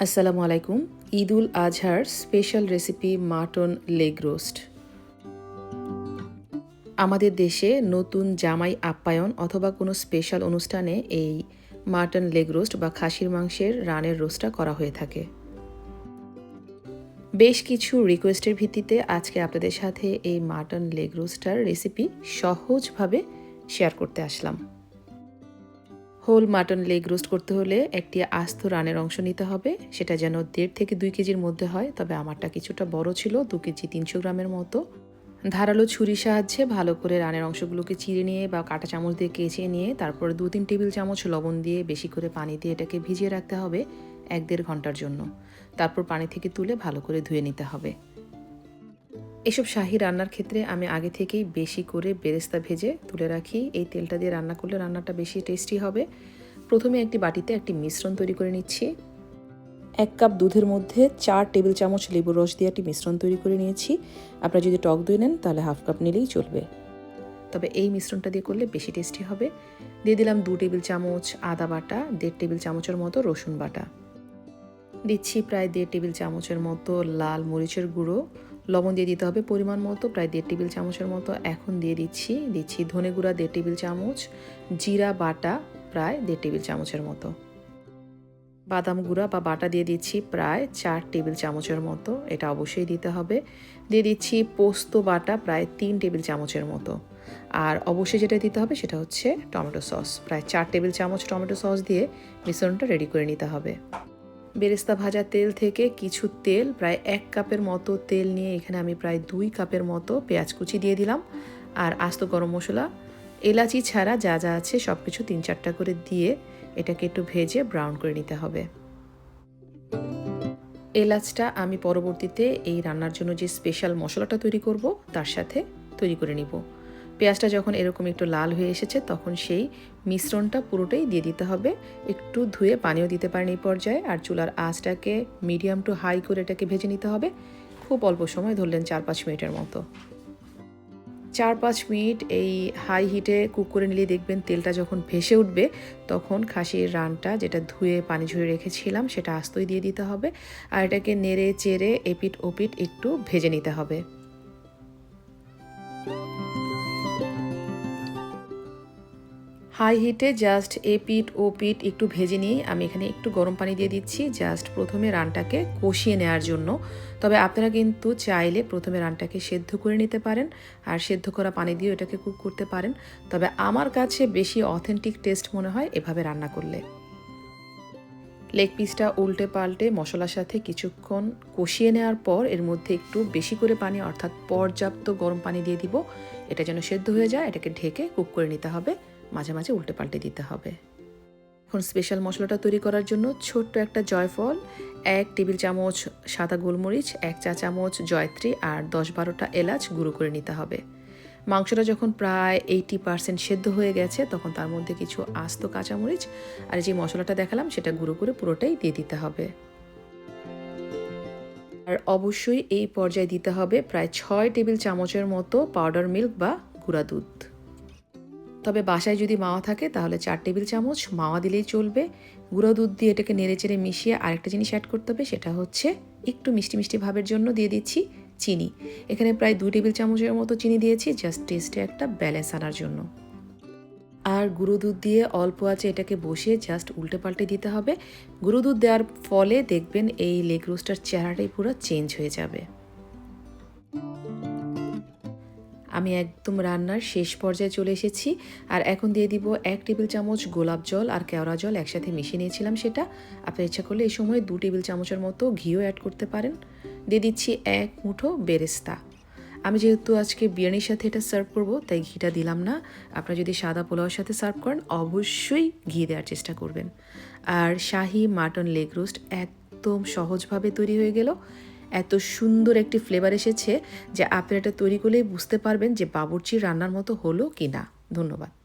আসসালামু আলাইকুম। ঈদ উল আজহার special recipe mutton leg roast. আমাদের দেশে নতুন জামাই আপ্যায়ন অথবা কোনো স্পেশাল অনুষ্ঠানে এই মাটন লেগ রোস্ট বা খাসির মাংসের রানের রোস্টটা করা হয়ে থাকে। বেশ কিছু রিকোয়েস্টের ভিত্তিতে আজকে আপনাদের সাথে এই মাটন লেগ রোস্টার রেসিপি সহজভাবে শেয়ার করতে আসলাম। হোল মাটন লেগ রোস্ট করতে হলে একটি আস্ত রানের অংশ নিতে হবে। সেটা যেন দেড় থেকে দুই কেজির মধ্যে হয়, তবে আমারটা কিছুটা বড় ছিল, দু কেজি তিনশো গ্রামের মতো। ধারালো ছুরির সাহায্যে ভালো করে রানের অংশগুলোকে চিড়ে নিয়ে বা কাঁটা চামচ দিয়ে কেচে নিয়ে, তারপর দু তিন টেবিল চামচ লবণ দিয়ে বেশি করে পানি দিয়ে এটাকে ভিজিয়ে রাখতে হবে, এক দেড় ঘণ্টার জন্য। তারপর পানি থেকে তুলে ভালো করে ধুয়ে নিতে হবে। এসব শাহি রান্নার ক্ষেত্রে আমি আগে থেকেই বেশি করে বেরেস্তা ভেজে তুলে রাখি। এই তেলটা দিয়ে রান্না করলে রান্নাটা বেশি টেস্টি হবে। প্রথমে একটি বাটিতে একটি মিশ্রণ তৈরি করে নিচ্ছি। এক কাপ দুধের মধ্যে চার টেবিল চামচ লেবুর রস দিয়ে একটি মিশ্রণ তৈরি করে নিয়েছি। আপনারা যদি টক দই নেন, তাহলে হাফ কাপ নিলেই চলবে। তবে এই মিশ্রণটা দিয়ে করলে বেশি টেস্টি হবে। দিয়ে দিলাম দু টেবিল চামচ আদা বাটা, দেড় টেবিল চামচের মতো রসুন বাটা। দিচ্ছি প্রায় দেড় টেবিল চামচের মতো লাল মরিচের গুঁড়ো। লবণ দিয়ে দিতে হবে পরিমাণ মতো, প্রায় দেড় টেবিল চামচের মতো। এখন দিয়ে দিচ্ছি দিচ্ছি ধনে গুঁড়া দেড় টেবিল চামচ, জিরা বাটা প্রায় দেড় টেবিল চামচের মতো। বাদাম গুঁড়া বা বাটা দিয়ে দিচ্ছি প্রায় চার টেবিল চামচের মতো, এটা অবশ্যই দিতে হবে। দিয়ে দিচ্ছি পোস্ত বাটা প্রায় তিন টেবিল চামচের মতো। আর অবশ্যই যেটা দিতে হবে সেটা হচ্ছে টমেটো সস, প্রায় চার টেবিল চামচ টমেটো সস দিয়ে মিশ্রণটা রেডি করে নিতে হবে। বেরেস্তা ভাজা তেল থেকে কিছু তেল, প্রায় এক কাপের মতো তেল নিয়ে এখানে আমি প্রায় দুই কাপের মতো পেঁয়াজ কুচি দিয়ে দিলাম। আর আস্ত গরম মশলা, এলাচি ছাড়া যা যা আছে সব কিছু তিন চারটা করে দিয়ে এটাকে একটু ভেজে ব্রাউন করে নিতে হবে। এলাচটা আমি পরবর্তীতে এই রান্নার জন্য যে স্পেশাল মশলাটা তৈরি করব, তার সাথে তৈরি করে নিব। পেঁয়াজটা যখন এরকম একটু লাল হয়ে এসেছে, তখন সেই মিশ্রণটা পুরোটাই দিয়ে দিতে হবে। একটু ধুয়ে পানিও দিতে পারেন এই পর্যায়ে। আর চুলার আঁচটাকে মিডিয়াম টু হাই করে এটাকে ভেজে নিতে হবে। খুব অল্প সময় ধরলেন চার পাঁচ মিনিটের মতো। চার পাঁচ মিনিট এই হাই হিটে কুক করে নিলে দেখবেন তেলটা যখন ভেসে উঠবে, তখন খাসির রানটা যেটা ধুয়ে পানি ঝরে রেখেছিলাম, সেটা আস্তই দিয়ে দিতে হবে। আর এটাকে নেড়ে চেড়ে এপিট ওপিট একটু ভেজে নিতে হবে। হাই হিটে জাস্ট এ পিট ও পিট একটু ভেজে নিয়ে আমি এখানে একটু গরম পানি দিয়ে দিচ্ছি, জাস্ট প্রথমে রানটাকে কষিয়ে নেওয়ার জন্য। তবে আপনারা কিন্তু চাইলে প্রথমে রানটাকে সেদ্ধ করে নিতে পারেন আর সেদ্ধ করা পানি দিয়ে এটাকে কুক করতে পারেন। তবে আমার কাছে বেশি অথেন্টিক টেস্ট মনে হয় এভাবে রান্না করলে। লেগ পিসটা উল্টে পাল্টে মশলার সাথে কিছুক্ষণ কষিয়ে নেওয়ার পর এর মধ্যে একটু বেশি করে পানি, অর্থাৎ পর্যাপ্ত গরম পানি দিয়ে দিব। এটা যেন সেদ্ধ হয়ে যায়, এটাকে ঢেকে কুক করে নিতে হবে। মাঝে মাঝে উল্টে পাল্টে দিতে হবে। এখন স্পেশাল মশলাটা তৈরি করার জন্য ছোট্ট একটা জয়ফল, এক টেবিল চামচ সাদা গোলমরিচ, এক চা চামচ জয়ত্রী আর দশ বারোটা এলাচ গুঁড়ো করে নিতে হবে। মাংসটা যখন প্রায় এইটি পার্সেন্ট সেদ্ধ হয়ে গেছে, তখন তার মধ্যে কিছু আস্ত কাঁচামরিচ আর যে মশলাটা দেখালাম, সেটা গুঁড়ো করে পুরোটাই দিয়ে দিতে হবে। আর অবশ্যই এই পর্যায়ে দিতে হবে প্রায় ছয় টেবিল চামচের মতো পাউডার মিল্ক বা গুঁড়া দুধ। তবে বাসায় যদি মাওয়া থাকে, তাহলে চার টেবিল চামচ মাওয়া দিলেই চলবে। গুঁড়ো দুধ দিয়ে এটাকে নেড়ে চেড়ে মিশিয়ে আরেকটা জিনিস অ্যাড করতে হবে, সেটা হচ্ছে একটু মিষ্টি মিষ্টি ভাবের জন্য দিয়ে দিচ্ছি চিনি। এখানে প্রায় দু টেবিল চামচের মতো চিনি দিয়েছি জাস্ট টেস্টে একটা ব্যালেন্স আনার জন্য। আর গুঁড়ো দুধ দিয়ে অল্প আছে এটাকে বসিয়ে জাস্ট উল্টে পাল্টে দিতে হবে। গুঁড়ো দুধ দেওয়ার ফলে দেখবেন এই লেগ রোস্টার চেহারাটাই পুরো চেঞ্জ হয়ে যাবে। আমি একদম রান্নার শেষ পর্যায়ে চলে এসেছি। আর এখন দিয়ে দিব এক টেবিল চামচ গোলাপ জল আর কেওড়া জল একসাথে মিশিয়ে নিয়েছিলাম সেটা। আপনার ইচ্ছা করলে এই সময় দু টেবিল চামচের মতো ঘিও অ্যাড করতে পারেন। দিয়ে দিচ্ছি এক মুঠো বেরেস্তা। আমি যেহেতু আজকে বিরিয়ানির সাথে এটা সার্ভ করব, তাই ঘিটা দিলাম না। আপনারা যদি সাদা পোলাওর সাথে সার্ভ করেন, অবশ্যই ঘি দেওয়ার চেষ্টা করবেন। আর শাহি মাটন লেগ রোস্ট একদম সহজভাবে তৈরি হয়ে গেল। এত সুন্দর একটি ফ্লেভার এসেছে যে আপনি এটা তৈরি করলেই বুঝতে পারবেন যে বাবুর্চির রান্নার মতো হলো কি না ধন্যবাদ।